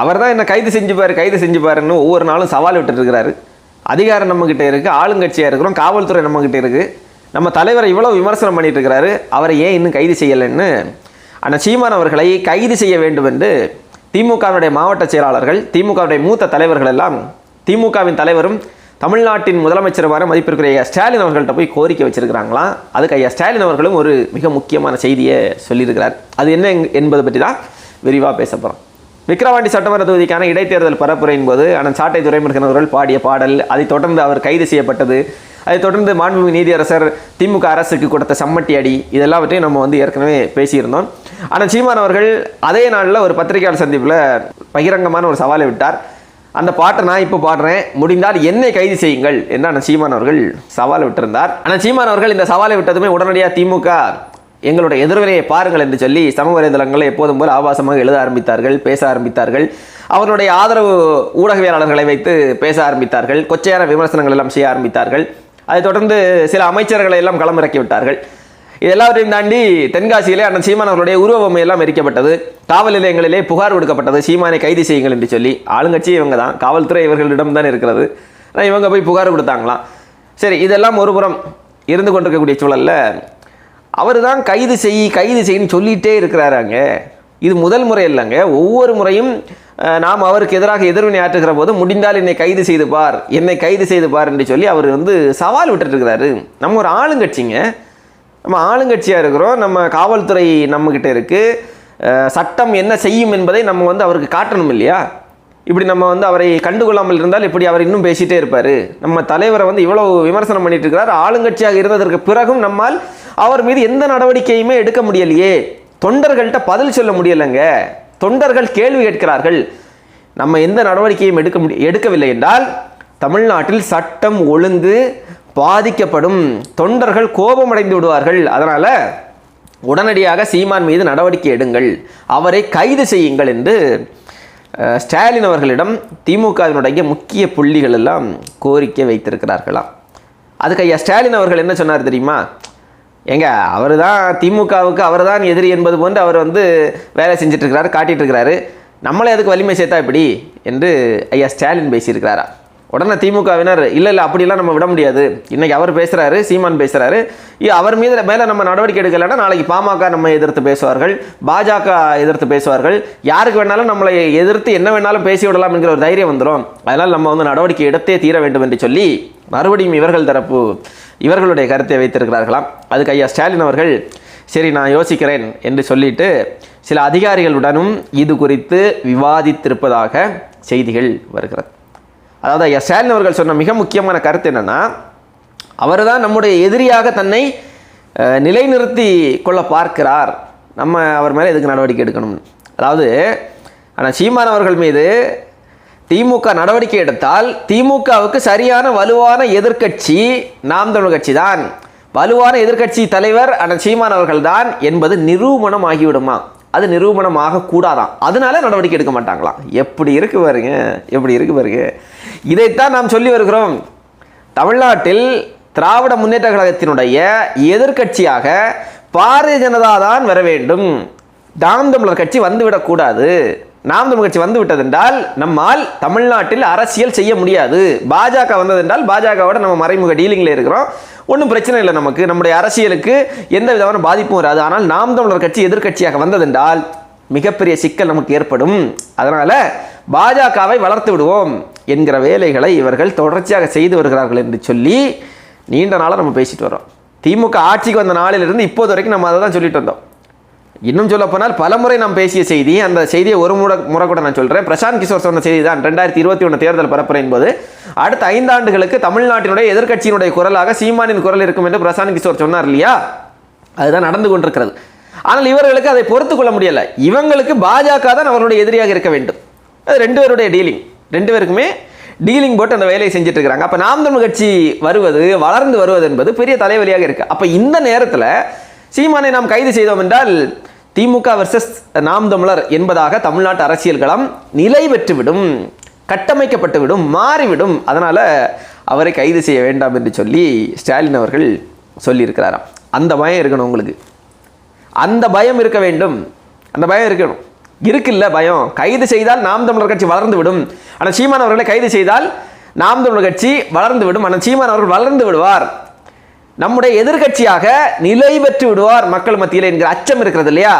அவர் தான் என்ன கைது செஞ்சுப்பார் கைது செஞ்சுப்பாருன்னு ஒவ்வொரு நாளும் சவால் விட்டுட்டுருக்கிறாரு. அதிகாரம் நம்மக்கிட்ட இருக்குது ஆளுங்கட்சியாக இருக்கிறோம் காவல்துறை நம்மக்கிட்ட இருக்குது நம்ம தலைவரை இவ்வளோ விமர்சனம் பண்ணிட்டு இருக்கிறாரு அவரை ஏன் இன்னும் கைது செய்யலைன்னு? ஆனால் சீமான் அவர்களை கைது செய்ய வேண்டும் என்று திமுகவினுடைய மாவட்ட செயலாளர்கள் திமுகவுடைய மூத்த தலைவர்கள் எல்லாம் திமுகவின் தலைவரும் தமிழ்நாட்டின் முதலமைச்சருமான மதிப்பிற்குரிய ஐயா ஸ்டாலின் அவர்கள்ட்ட போய் கோரிக்கை வச்சிருக்கிறாங்களாம். அதுக்கு ஐயா ஸ்டாலின் அவர்களும் ஒரு மிக முக்கியமான செய்தியை சொல்லியிருக்கிறார். அது என்ன என்பதை பற்றி தான் விரிவாக பேச போகிறோம் விக்கிரவாண்டி சட்டமன்ற தொகுதிக்கான இடைத்தேர்தல் பரப்புரையின் போது அண்ணன் சாட்டை துரைமுருகன் அவர்கள் பாடிய பாடல் அதைத் தொடர்ந்து அவர் கைது செய்யப்பட்டது. அதைத் தொடர்ந்து மாண்புமிகு நீதியரசர் திமுக அரசுக்கு கொடுத்த சம்மட்டி அடி இதெல்லாவற்றையும் நம்ம வந்து ஏற்கனவே பேசியிருந்தோம். ஆனால் சீமான் அவர்கள் அதே நாளில் ஒரு பத்திரிகையாளர் சந்திப்பில் பகிரங்கமான ஒரு சவாலை விட்டார். அந்த பாட்டை நான் இப்போ பாடுறேன். முடிந்தால் என்னை கைது செய்யுங்கள் என்று அண்ணன் சீமான் அவர்கள் சவால் விட்டிருந்தார். ஆனால் சீமான் அவர்கள் இந்த சவாலை விட்டதுமே உடனடியாக திமுக எங்களுடைய எதிர்வினையை பாருங்கள் என்று சொல்லி சமூக வலைதளங்களில் எப்போதும் போல் ஆபாசமாக எழுத ஆரம்பித்தார்கள் பேச ஆரம்பித்தார்கள். அவர்களுடைய ஆதரவு ஊடகவியலாளர்களை வைத்து பேச ஆரம்பித்தார்கள். கொச்சையான விமர்சனங்கள் எல்லாம் செய்ய ஆரம்பித்தார்கள். அதைத் தொடர்ந்து சில அமைச்சர்களை எல்லாம் களமிறக்கி விட்டார்கள். தாண்டி தென்காசியிலே அண்ணன் சீமான் அவருடைய உருவபொம்மை எல்லாம் எரிக்கப்பட்டது. காவல் நிலையங்களிலே புகார் கொடுக்கப்பட்டது. சீமானை கைது செய்யுங்கள் என்று சொல்லி ஆளுங்கட்சி இவங்க தான். காவல்துறை இவர்களிடம் தான் இருக்கிறது. ஆனால் இவங்க போய் புகார் கொடுத்தாங்களாம். சரி இதெல்லாம் ஒருபுறம் இருந்து கொண்டிருக்கக்கூடிய சூழல்ல அவர் தான் கைது செய் கைது செய்யின்னு சொல்லிகிட்டே இருக்கிறாராங்க இது முதல் முறை இல்லைங்க. ஒவ்வொரு முறையும் நாம் அவருக்கு எதிராக எதிர்வினை ஆற்றுகிற போது முடிந்தால் என்னை கைது செய்து பார் என்னை கைது செய்து பார் என்று சொல்லி அவர் வந்து சவால் விட்டுட்டு இருக்கிறாரு நம்ம ஒரு ஆளுங்கட்சிங்க. நம்ம ஆளுங்கட்சியாக இருக்கிறோம். நம்ம காவல்துறை நம்மக்கிட்ட இருக்குது சட்டம் என்ன செய்யும் என்பதை நம்ம வந்து அவருக்கு காட்டணும் இல்லையா? இப்படி நம்ம வந்து அவரை கண்டுகொள்ளாமல் இருந்தால் இப்படி அவர் இன்னும் பேசிகிட்டே இருப்பார். நம்ம தலைவரை வந்து இவ்வளோ விமர்சனம் பண்ணிட்டு இருக்கிறார் ஆளுங்கட்சியாக இருந்ததற்கு பிறகும் நம்மால் அவர் மீது எந்த நடவடிக்கையுமே எடுக்க முடியலையே. தொண்டர்கள்ட்ட பதில் சொல்ல முடியலைங்க. தொண்டர்கள் கேள்வி கேட்கிறார்கள். நம்ம எந்த நடவடிக்கையும் எடுக்க முடி எடுக்கவில்லை என்றால் தமிழ்நாட்டில் சட்டம் ஒழுங்கு பாதிக்கப்படும். தொண்டர்கள் கோபமடைந்து விடுவார்கள். அதனால் உடனடியாக சீமான் மீது நடவடிக்கை எடுங்கள். அவரை கைது செய்யுங்கள் என்று ஸ்டாலின் அவர்களிடம் திமுகவினுடைய முக்கிய புள்ளிகள் எல்லாம் கோரிக்கை வைத்திருக்கிறார்களாம். அதுக்கு ஐயா ஸ்டாலின் அவர்கள் என்ன சொன்னார் தெரியுமா? ஏங்க அவர் தான் திமுகவுக்கு அவர் தான் எதிரி என்பது போன்று அவர் வந்து வேலை செஞ்சிட்ருக்கிறாரு காட்டிகிட்டு இருக்கிறாரு. நம்மளே அதுக்கு வலிமை சேர்த்தா இப்படி? என்று ஐயா ஸ்டாலின் பேசியிருக்கிறாரா? உடனே திமுகவினர் இல்லை இல்லை அப்படிலாம் நம்ம விட முடியாது. இன்னைக்கு அவர் பேசுகிறாரு சீமான் பேசுகிறாரு அவர் மீது மேலே நம்ம நடவடிக்கை எடுக்கலைன்னா நாளைக்கு பாமக நம்ம எதிர்த்து பேசுவார்கள். பாஜக எதிர்த்து பேசுவார்கள். யாருக்கு வேணாலும் நம்மளை எதிர்த்து என்ன வேணாலும் பேசி விடலாம் என்கிற ஒரு தைரியம் வந்துடும் அதனால் நம்ம வந்து நடவடிக்கை எடுத்தே தீர வேண்டும் என்று சொல்லி மறுபடியும் இவர்கள் தரப்பு இவர்களுடைய கருத்தை வைத்திருக்கிறார்களாம். அதுக்கு ஐயா ஸ்டாலின் அவர்கள் சரி நான் யோசிக்கிறேன் என்று சொல்லிட்டு சில அதிகாரிகளுடனும் இது குறித்து விவாதித்திருப்பதாக செய்திகள் வருகிறது. அதாவது ஐயா ஸ்டாலின் அவர்கள் சொன்ன மிக முக்கியமான கருத்து என்னென்னா அவர் தான் நம்முடைய எதிரியாக தன்னை நிலைநிறுத்தி கொள்ள பார்க்கிறார். நம்ம அவர் மேலே எதுக்கு நடவடிக்கை எடுக்கணும் அதாவது ஆனால் சீமான் அவர்கள் மீது திமுக நடவடிக்கை எடுத்தால் திமுகவுக்கு சரியான வலுவான எதிர்க்கட்சி நாம் தமிழ் கட்சி தான். வலுவான எதிர்க்கட்சி தலைவர் ஆனால் சீமான் அவர்கள் தான் என்பது நிரூபணம் ஆகிவிடுமா அது நிரூபணம் ஆகக்கூடாதாம் அதனால நடவடிக்கை எடுக்க மாட்டாங்களாம் எப்படி இருக்கு பாருங்க எப்படி இருக்கு பாருங்க. இதைத்தான் நாம் சொல்லி வருகிறோம். தமிழ்நாட்டில் திராவிட முன்னேற்ற கழகத்தினுடைய எதிர்க்கட்சியாக பாரதிய ஜனதா தான் வர வேண்டும். நாம் தமிழர் கட்சி வந்துவிடக்கூடாது நாம் தமிழ் கட்சி வந்து விட்டதென்றால் நம்மால் தமிழ்நாட்டில் அரசியல் செய்ய முடியாது. பாஜக வந்ததென்றால் பாஜகவோட நம்ம மறைமுக டீலிங்கில் இருக்கிறோம். ஒன்றும் பிரச்சனை இல்லை நமக்கு. நம்முடைய அரசியலுக்கு எந்த விதமான பாதிப்பும் வராது. ஆனால் நாம் தமிழர் கட்சி எதிர்கட்சியாக வந்ததென்றால் மிகப்பெரிய சிக்கல் நமக்கு ஏற்படும். அதனால் பாஜகவை வளர்த்து விடுவோம். என்கிற வேலைகளை இவர்கள் தொடர்ச்சியாக செய்து வருகிறார்கள் என்று சொல்லி நீண்ட நாளாக நம்ம பேசிட்டு வரோம் திமுக ஆட்சிக்கு வந்த நாளிலிருந்து இப்போது வரைக்கும் நம்ம அதை தான் சொல்லிட்டு வந்தோம் இன்னும் சொல்லப்போனால் பலமுறை நாம் பேசிய செய்தி அந்த செய்தியை ஒரு முறை முறை கூட நான் சொல்கிறேன் பிரசாந்த் கிஷோர் சொன்ன செய்தி தான் ரெண்டாயிரத்தி இருபத்தி ஒன்று தேர்தல் பரப்புரையின் போது அடுத்த ஐந்தாண்டுகளுக்கு தமிழ்நாட்டினுடைய எதிர்க்கட்சியினுடைய குரலாக சீமானின் குரல் இருக்கும் என்று பிரசாந்த் கிஷோர் சொன்னார் இல்லையா? அதுதான் நடந்து கொண்டிருக்கிறது. ஆனால் இவர்களுக்கு அதை பொறுத்து கொள்ள இவங்களுக்கு பாஜக தான் அவர்களுடைய எதிரியாக இருக்க வேண்டும். அது ரெண்டு பேருடைய டீலிங். ரெண்டு பேருக்குமே டீலிங் போட்டு அந்த வேலையை செஞ்சுட்டு இருக்கிறாங்க. அப்போ நாம் தமிழ் கட்சி வருவது வளர்ந்து வருவது என்பது பெரிய தலைவலியாக இருக்குது அப்போ இந்த நேரத்தில் சீமானை நாம் கைது செய்தோம் என்றால் திமுக வர்சஸ் நாம் தமிழர் என்பதாக தமிழ்நாட்டு அரசியல் களம் நிலை பெற்றுவிடும் கட்டமைக்கப்பட்டுவிடும் மாறிவிடும். அதனால் அவரை கைது செய்ய வேண்டாம் என்று சொல்லி ஸ்டாலின் அவர்கள் சொல்லியிருக்கிறாராம். அந்த பயம் இருக்கணும் உங்களுக்கு. அந்த பயம் இருக்க வேண்டும். அந்த பயம் இருக்கணும். இருக்குல்ல பயம். கைது செய்தால் நாம் தமிழர் கட்சி வளர்ந்து விடும் ஆனால் சீமான் அவர்களை கைது செய்தால் நாம் தமிழர் கட்சி வளர்ந்து விடும் ஆனால் சீமான் அவர்கள் வளர்ந்து விடுவார். நம்முடைய எதிர்க்கட்சியாக நிலை பெற்று விடுவார் மக்கள் மத்தியில் என்கிற அச்சம் இருக்கிறது இல்லையா?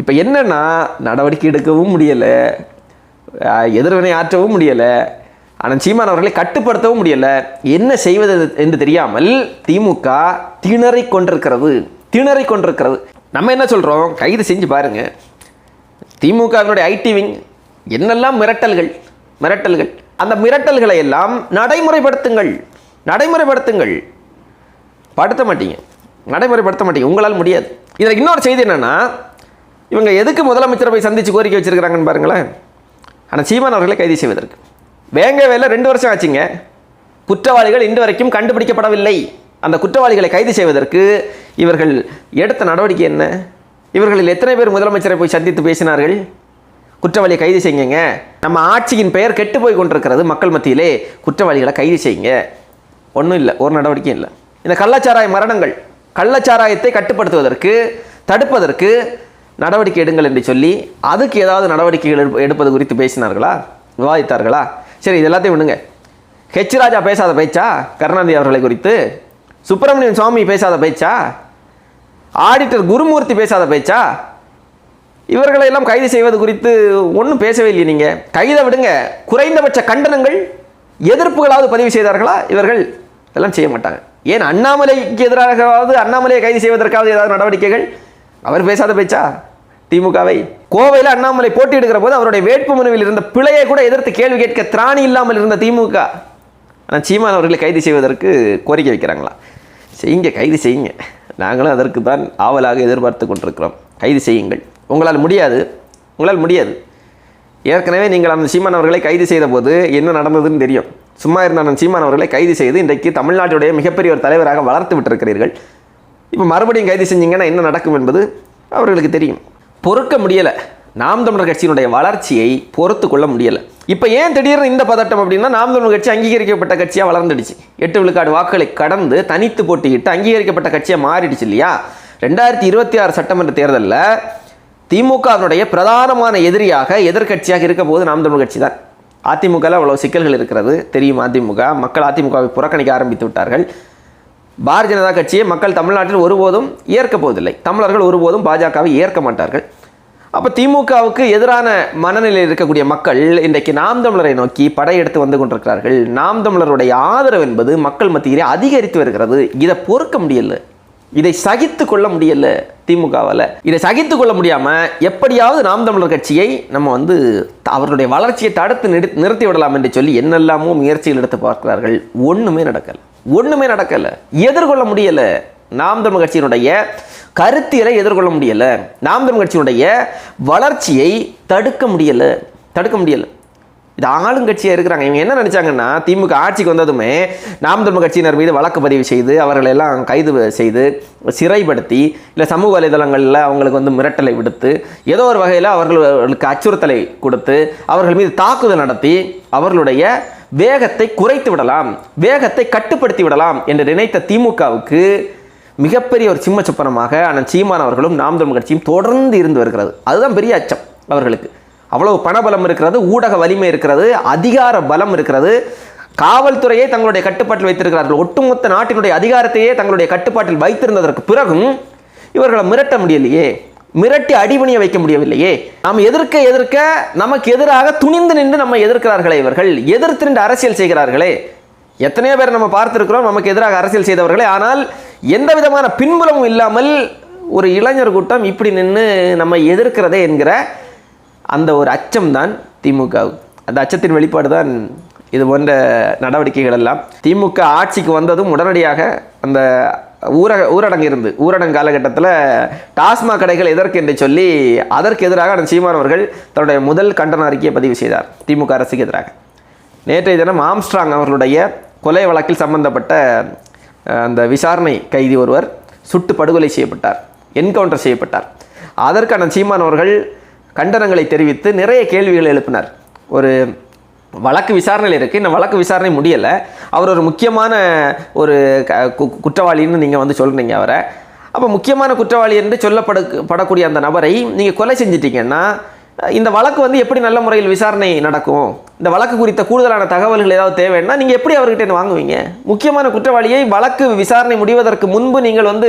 இப்போ என்னன்னா நடவடிக்கை எடுக்கவும் முடியலை. எதிர்வினை ஆற்றவும் முடியலை. ஆனால் சீமான் அவர்களை கட்டுப்படுத்தவும் முடியலை. என்ன செய்வது என்று தெரியாமல் திமுக திணறிக் கொண்டிருக்கிறது. திணறிக் கொண்டிருக்கிறது. நம்ம என்ன சொல்கிறோம் கைது செஞ்சு பாருங்கள் திமுகவினுடைய ஐடி விங் என்னெல்லாம் மிரட்டல்கள் மிரட்டல்கள் அந்த மிரட்டல்களை எல்லாம் நடைமுறைப்படுத்துங்கள் நடைமுறைப்படுத்துங்கள். படுத்த மாட்டீங்க. நடைமுறைப்படுத்த மாட்டீங்க. உங்களால் முடியாது. இதில் இன்னொரு செய்தி என்னென்னா இவங்க எதுக்கு முதலமைச்சரை போய் சந்தித்து கோரிக்கை வச்சுருக்கிறாங்கன்னு பாருங்களேன். ஆனால் சீமான் அவர்களை கைது செய்வதற்கு. வேங்க வேலை ரெண்டு வருஷம் ஆச்சுங்க. குற்றவாளிகள் இன்று வரைக்கும் கண்டுபிடிக்கப்படவில்லை. அந்த குற்றவாளிகளை கைது செய்வதற்கு இவர்கள் எடுத்த நடவடிக்கை என்ன? இவர்களில் எத்தனை பேர் முதலமைச்சரை போய் சந்தித்து பேசினார்கள்? குற்றவாளியை கைது செய்யுங்க. நம்ம ஆட்சியின் பெயர் கெட்டு போய் கொண்டிருக்கிறது மக்கள் மத்தியிலே. குற்றவாளிகளை கைது செய்யுங்க. ஒன்றும் இல்லை ஒரு நடவடிக்கையும் இல்லை. இந்த கள்ளச்சாராய மரணங்கள் கள்ளச்சாராயத்தை கட்டுப்படுத்துவதற்கு தடுப்பதற்கு நடவடிக்கை எடுங்கள் என்று சொல்லி அதுக்கு ஏதாவது நடவடிக்கைகள் எடுப்பது குறித்து பேசினார்களா? விவாதித்தார்களா? சரி இது எல்லாத்தையும் விடுங்க. ஹெச் ராஜா பேசாத பேச்சா? கருணாநிதி அவர்களை குறித்து? சுப்பிரமணியன் சுவாமி பேசாத பேச்சா? ஆடிட்டர் குருமூர்த்தி பேசாத பேச்சா? இவர்களை எல்லாம் கைது செய்வது குறித்து ஒன்றும் பேசவே இல்லையே நீங்கள் கைதை விடுங்க. குறைந்தபட்ச கண்டனங்கள் எதிர்ப்புகளாவது பதிவு செய்தார்களா? இவர்கள் இதெல்லாம் செய்ய மாட்டாங்க. ஏன் அண்ணாமலைக்கு எதிராகவாவது அண்ணாமலையை கைது செய்வதற்காவது ஏதாவது நடவடிக்கைகள்? அவர் பேசாத பேச்சா? திமுகவை? கோவையில் அண்ணாமலை போட்டியிடுகிற போது அவருடைய வேட்புமனுவில் இருந்த பிழையை கூட எதிர்த்து கேள்வி கேட்க திராணி இல்லாமல் இருந்த திமுக. ஆனால் சீமான் அவர்களை கைது செய்வதற்கு கோரிக்கை வைக்கிறாங்களா? செய்யுங்க கைது செய்யுங்க. நாங்களும் அதற்கு தான் ஆவலாக எதிர்பார்த்து கொண்டிருக்கிறோம். கைது செய்யுங்கள். உங்களால் முடியாது. உங்களால் முடியாது. ஏற்கனவே நீங்கள் அந்த சீமான் அவர்களை கைது செய்த போது என்ன நடந்ததுன்னு தெரியும். சும்மா இருந்த அந்த சீமான் அவர்களை கைது செய்து இன்றைக்கு தமிழ்நாட்டுடைய மிகப்பெரிய ஒரு தலைவராக வளர்த்து விட்டிருக்கிறீர்கள். இப்போ மறுபடியும் கைது செஞ்சீங்கன்னா என்ன நடக்கும் என்பது அவர்களுக்கு தெரியும். பொறுக்க முடியலை. நாம் தமிழர் கட்சியினுடைய வளர்ச்சியை பொறுத்து கொள்ள முடியலை. இப்போ ஏன் திடீர்னு இந்த பதட்டம் அப்படின்னா நாம் தமிழ் கட்சி அங்கீகரிக்கப்பட்ட கட்சியாக வளர்ந்துடுச்சு. எட்டு விழுக்காடு வாக்குகளை கடந்து தனித்து போட்டியிட்டு அங்கீகரிக்கப்பட்ட கட்சியாக மாறிடுச்சு இல்லையா? ரெண்டாயிரத்தி இருபத்தி ஆறு சட்டமன்ற தேர்தலில் திமுகவினுடைய பிரதானமான எதிரியாக எதிர்க்கட்சியாக இருக்க போது நாம் தமிழ் கட்சி தான். அதிமுகவில் அவ்வளோ சிக்கல்கள் இருக்கிறது. தெரியும் அதிமுக. மக்கள் அதிமுகவை புறக்கணிக்க ஆரம்பித்து விட்டார்கள். பாரதிய ஜனதா கட்சியை மக்கள் தமிழ்நாட்டில் ஒருபோதும் ஏற்க போவதில்லை. தமிழர்கள் ஒருபோதும் பாஜகவை ஏற்க மாட்டார்கள். அப்போ திமுகவுக்கு எதிரான மனநிலையில் இருக்கக்கூடிய மக்கள் இன்றைக்கு நாம் தமிழரை நோக்கி படையெடுத்து வந்து கொண்டிருக்கிறார்கள். நாம் தமிழருடைய ஆதரவு என்பது மக்கள் மத்தியிலே அதிகரித்து வருகிறது. இதை பொறுக்க முடியல. இதை சகித்து கொள்ள முடியல திமுகவால். இதை சகித்து கொள்ள முடியாமல் எப்படியாவது நாம் தமிழர் கட்சியை நம்ம வந்து அவருடைய அவர்களுடைய வளர்ச்சியை தடுத்து நிறு நிறுத்தி விடலாம் என்று சொல்லி என்னெல்லாமோ முயற்சிகள் எடுத்து பார்க்கிறார்கள். ஒன்றுமே நடக்கலை. ஒன்றுமே நடக்கலை. எதிர்கொள்ள முடியலை. நாம் தமிழ் கட்சியினுடைய கருத்தியலை எதிர்கொள்ள முடியலை. நாம் தமிழ் கட்சியினுடைய வளர்ச்சியை தடுக்க முடியலை. தடுக்க முடியல. இது ஆளுங்கட்சியாக இருக்கிறாங்க. இவங்க என்ன நினச்சாங்கன்னா திமுக ஆட்சிக்கு வந்ததுமே நாம் தமிழ் கட்சியினர் மீது வழக்கு பதிவு செய்து அவர்களை எல்லாம் கைது செய்து சிறைப்படுத்தி இல்லை சமூக வலைதளங்களில் அவங்களுக்கு வந்து மிரட்டலை விடுத்து ஏதோ ஒரு வகையில் அவர்களுக்கு அச்சுறுத்தலை கொடுத்து அவர்கள் மீது தாக்குதல் நடத்தி அவர்களுடைய வேகத்தை குறைத்து விடலாம் வேகத்தை கட்டுப்படுத்தி விடலாம் என்று நினைத்த திமுகவுக்கு மிகப்பெரிய ஒரு சிம்ம சொப்பனமாக அண்ணன் சீமான் அவர்களும் நாம் தமிழ் கட்சியும் தொடர்ந்து இருந்து வருகிறது. அதுதான் பெரிய அச்சம் அவர்களுக்கு. அவ்வளவு பணபலம் இருக்கிறது ஊடக வலிமை இருக்கிறது அதிகார பலம் இருக்கிறது. காவல்துறையை தங்களுடைய கட்டுப்பாட்டில் வைத்திருக்கிறார்கள். ஒட்டுமொத்த நாட்டினுடைய அதிகாரத்தையே தங்களுடைய கட்டுப்பாட்டில் வைத்திருந்ததற்கு பிறகும் இவர்களை மிரட்ட முடியலையே? மிரட்டி அடிபணிய வைக்க முடியவில்லையே? நாம் எதிர்க்க எதிர்க்க நமக்கு எதிராக துணிந்து நின்று நம்ம எதிர்க்கிறார்களே இவர்கள். எதிர்த்து நின்று அரசியல் செய்கிறார்களே? எத்தனையோ பேர் நம்ம பார்த்துருக்கிறோம் நமக்கு எதிராக அரசியல் செய்தவர்களே. ஆனால் எந்த விதமான பின்புலமும் இல்லாமல் ஒரு இளைஞர் கூட்டம் இப்படி நின்று நம்ம எதிர்க்கிறதே என்கிற அந்த ஒரு அச்சம் தான் திமுக. அந்த அச்சத்தின் வெளிப்பாடு தான் இது போன்ற நடவடிக்கைகள் எல்லாம். திமுக ஆட்சிக்கு வந்ததும் உடனடியாக அந்த ஊரக ஊரடங்கு இருந்து ஊரடங்கு காலகட்டத்தில் டாஸ்மாக் கடைகள் எதற்கு என்று சொல்லி அதற்கு எதிராக அந்த சீமான் அவர்கள் தன்னுடைய முதல் கண்டன அறிக்கையை பதிவு செய்தார் திமுக அரசுக்கு எதிராக. நேற்றைய தினம் ஆம்ஸ்ட்ராங் அவர்களுடைய கொலை வழக்கில் சம்பந்தப்பட்ட அந்த விசாரணை கைதி ஒருவர் சுட்டு படுகொலை செய்யப்பட்டார் என்கவுண்டர் செய்யப்பட்டார். அதற்கான சீமான் அவர்கள் கண்டனங்களை தெரிவித்து நிறைய கேள்விகளை எழுப்பினார். ஒரு வழக்கு விசாரணையில் இருக்குது இந்த வழக்கு விசாரணை முடியலை. அவர் ஒரு முக்கியமான ஒரு க- குற்றவாளின்னு நீங்கள் வந்து சொல்கிறீங்க அவரை. அப்போ முக்கியமான குற்றவாளி என்று சொல்லப்பட படக்கூடிய அந்த நபரை நீங்கள் கொலை செஞ்சிட்டிங்கன்னா இந்த வழக்கு வந்து எப்படி நல்ல முறையில் விசாரணை நடக்கும்? இந்த வழக்கு குறித்த கூடுதலான தகவல்கள் ஏதாவது தேவைன்னா நீங்கள் எப்படி அவர்கிட்ட இருந்து வாங்குவீங்க? முக்கியமான குற்றவாளியை வழக்கு விசாரணை முடிவதற்கு முன்பு நீங்கள் வந்து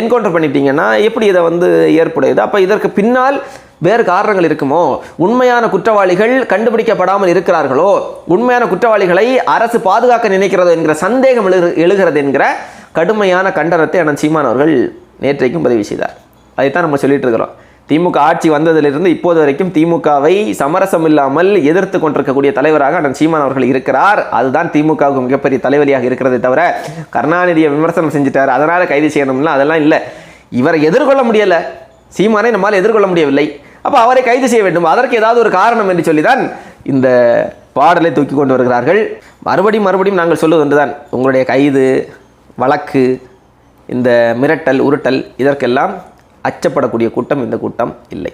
என்கவுண்டர் பண்ணிட்டீங்கன்னா எப்படி இதை வந்து ஏற்புடையது? அப்போ இதற்கு பின்னால் வேறு காரணங்கள் இருக்குமோ? உண்மையான குற்றவாளிகள் கண்டுபிடிக்கப்படாமல் இருக்கிறார்களோ? உண்மையான குற்றவாளிகளை அரசு பாதுகாக்க நினைக்கிறதோ என்கிற சந்தேகம் எழு எழுகிறது என்கிற கடுமையான கண்டனத்தை அண்ணன் சீமான் அவர்கள் நேற்றைக்கும் பதிவு செய்தார். அதைத்தான் நம்ம சொல்லிட்டு இருக்கிறோம். திமுக ஆட்சி வந்ததிலிருந்து இப்போது வரைக்கும் திமுகவை சமரசம் இல்லாமல் எதிர்த்து கொண்டிருக்கக்கூடிய தலைவராக அண்ணன் சீமான் அவர்கள் இருக்கிறார். அதுதான் திமுகவுக்கு மிகப்பெரிய தலைவலியாக இருக்கிறதே தவிர கருணாநிதியை விமர்சனம் செஞ்சுட்டார். அதனால் கைது செய்யணும்னா அதெல்லாம் இல்லை. இவரை எதிர்கொள்ள முடியலை. சீமானை நம்மால் எதிர்கொள்ள முடியவில்லை. அப்போ அவரை கைது செய்ய வேண்டும். அதற்கு ஏதாவது ஒரு காரணம் என்று சொல்லிதான் இந்த பாடலை தூக்கி கொண்டு வருகிறார்கள். மறுபடியும் மறுபடியும் நாங்கள் சொல்லுவது ஒன்றுதான். உங்களுடைய கைது வழக்கு இந்த மிரட்டல் உருட்டல் இதற்கெல்லாம் அச்சப்படக்கூடிய கூட்டம் இந்த கூட்டம் இல்லை.